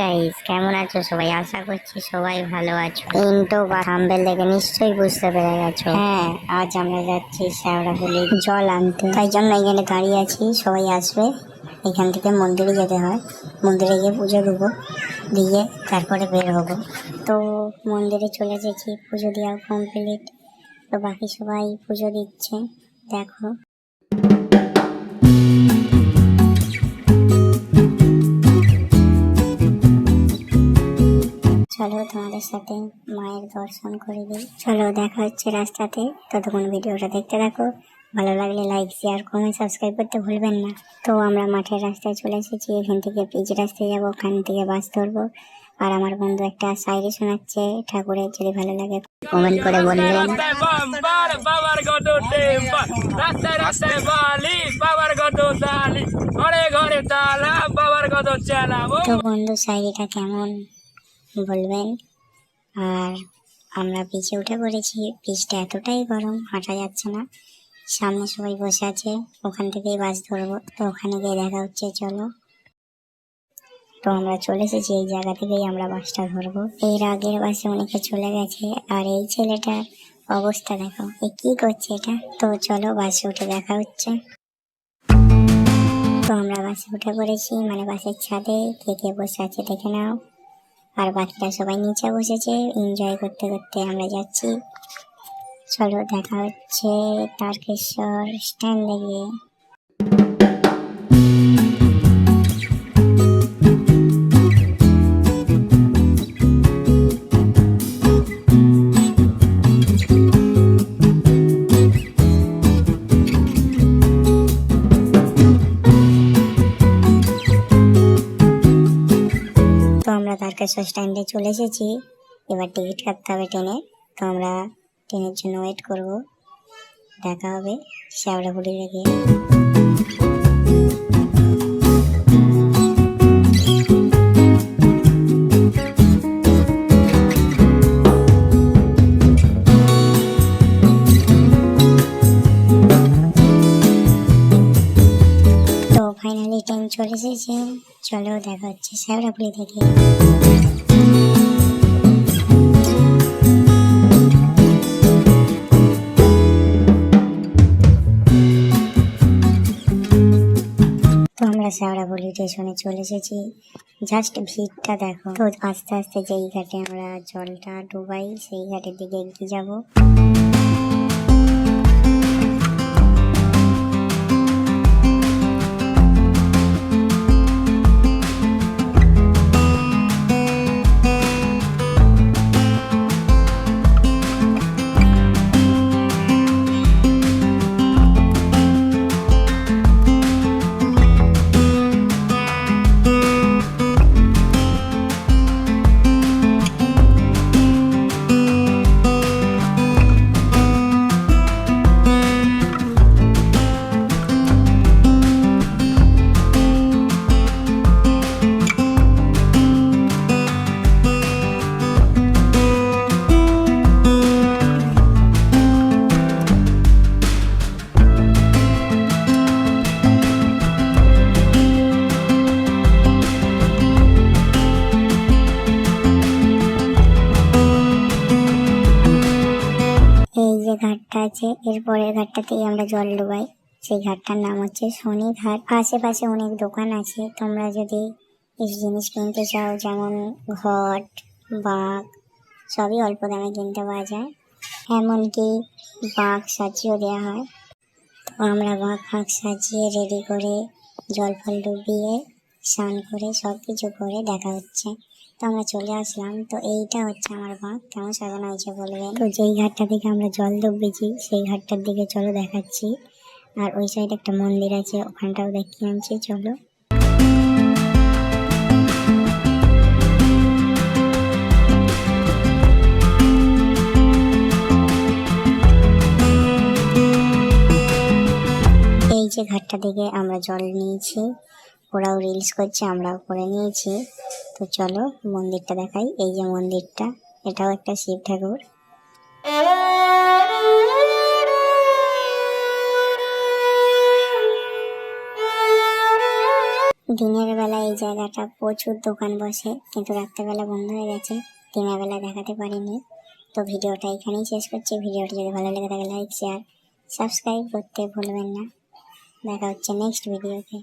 Guys কেমন আছো সবাই? আশা করছি সবাই ভালো আছো। ইন্টো বা থাম্বেল দেখে নিশ্চয়ই বুঝতে পেরে গেছো। হ্যাঁ আজ আমরা যাচ্ছি শ্যাওড়াফুলি জল আনতে। তাই জন্য এখানে দাঁড়িয়ে আছি, সবাই আসবে। এখান থেকে মন্দিরে যেতে হয়। মন্দিরে গিয়ে পুজো দেবো। দিয়ে তারপরে বের হব। তো মন্দিরে চলে এসেছি, পুজো দেওয়া কমপ্লিট তো বাকি সবাই পুজো দিচ্ছে। দেখো। চলো তোমাদের সাথে মায়ের দর্শন করে দিই। চলো দেখা হচ্ছে রাস্তাতে। ততক্ষণ ভিডিওটা দেখতে থাকো। ভালো লাগলে লাইক শেয়ার কমেন্ট সাবস্ক্রাইব করতে ভুলবেন না। তো আমরা মাঠের রাস্তায় চলে এসেছি। এখান থেকে পিচ রাস্তায় যাব ওখান থেকে বাস ধরবো। আর আমার বন্ধু একটা সাইডে শোনাচ্ছে ঠাকুরের যদি ভালো লাগে কমেন্ট করে বলবেন। রাস্তায় বাবার গত রাস্তায় রাস্তায় বালি বাবার গত ঘরে ঘরে তালা বাবার গত তো বন্ধু শাড়িটা কেমন? বলবেন? আর আমরা পিচে উঠে পড়েছি পিচটা এতটাই গরম, হাঁটা যাচ্ছে না। সামনে সবাই বসে আছে, ওখান থেকেই বাস ধরবো, তো ওখানে গিয়ে দেখা হচ্ছে, চলো। তো আমরা চলে এসেছি, এই জায়গা থেকেই আমরা বাসটা ধরবো। এর আগের বাসে অনেকে চলে গেছে, আর এই ছেলেটার অবস্থা দেখো, এ কি করছে এটা? তো চলো বাসে উঠে দেখা হচ্ছে। তো আমরা বাসে উঠে পড়েছি মানে বাসের ছাদে, কে কে বসে আছে দেখে নাও। আর বাকিরা সবাই নিচে বসেছে। এনজয় করতে করতে আমরা যাচ্ছি। চলো, দেখা হচ্ছে তারকেশ্বর স্ট্যান্ডে গিয়ে। আমরা তারকেশ্বর স্ট্যান্ডে চলে এসেছি। এবার টিকিট কাটতে হবে ট্রেনে। তো আমরা ট্রেনের জন্য ওয়েট করব। দেখা হবে শ্যাওড়াপুরি থেকে ট্রেন চলে দেখা হচ্ছে। শ্যাওড়াপুরি থেকে তো আমরা শ্যাওড়াপুরি স্টেশনে চলে এসেছি। জাস্ট ভিড়টা দেখো। তো আস্তে আস্তে যেই ঘাটে আমরা জলটা ডুবাই, সেই ঘাটের দিকে এগিয়ে যাব। আছে। এর পরের ঘাটটাতেই আমরা জল ডুবাই। সেই ঘাটটার নাম হচ্ছে শনি ঘাট। আশেপাশে অনেক দোকান আছে। তোমরা যদি কিছু জিনিস কিনতে চাও, যেমন ঘট, বাঘ, সবই অল্প দামে কিনতে পাওয়া যায়। এমনকি বাঘ সাজিয়েও দেওয়া হয়। তো আমরা বাঘ ফাঁক সাজিয়ে রেডি করে জল ফল ডুবিয়ে, স্নান করে সব কিছু করে দেখা হচ্ছে। আমরা চলে আসলাম। তো এইটা হচ্ছে আমার বাঁক কেমন সাজানো হয়েছে বলবেন? তো যেই ঘাটটা থেকে আমরা জল ডুবেছি, সেই ঘাটটার দিকে চলো দেখাচ্ছি। আর ওই সাইডে একটা মন্দির আছে, ওখানটাও দেখিয়ে আনছি, চলো। এই যে ঘাটটা থেকে আমরা জল নিয়েছি ওরাও রিলস করছে, আমরাও করে নিয়েছি। তো চলো, মন্দিরটা দেখাই। এই যে মন্দিরটা, এটাও একটা শিব ঠাকুর। দিনের বেলা এই জায়গাটা প্রচুর দোকান বসে, কিন্তু রাত্রেবেলা বন্ধ হয়ে গেছে। দিনের বেলা দেখাতে পারিনি। তো ভিডিওটা এখানেই শেষ করছি। ভিডিওটি যদি ভালো লেগে থাকে লাইক শেয়ার সাবস্ক্রাইব করতে ভুলবেন না। দেখা হচ্ছে নেক্সট ভিডিওতে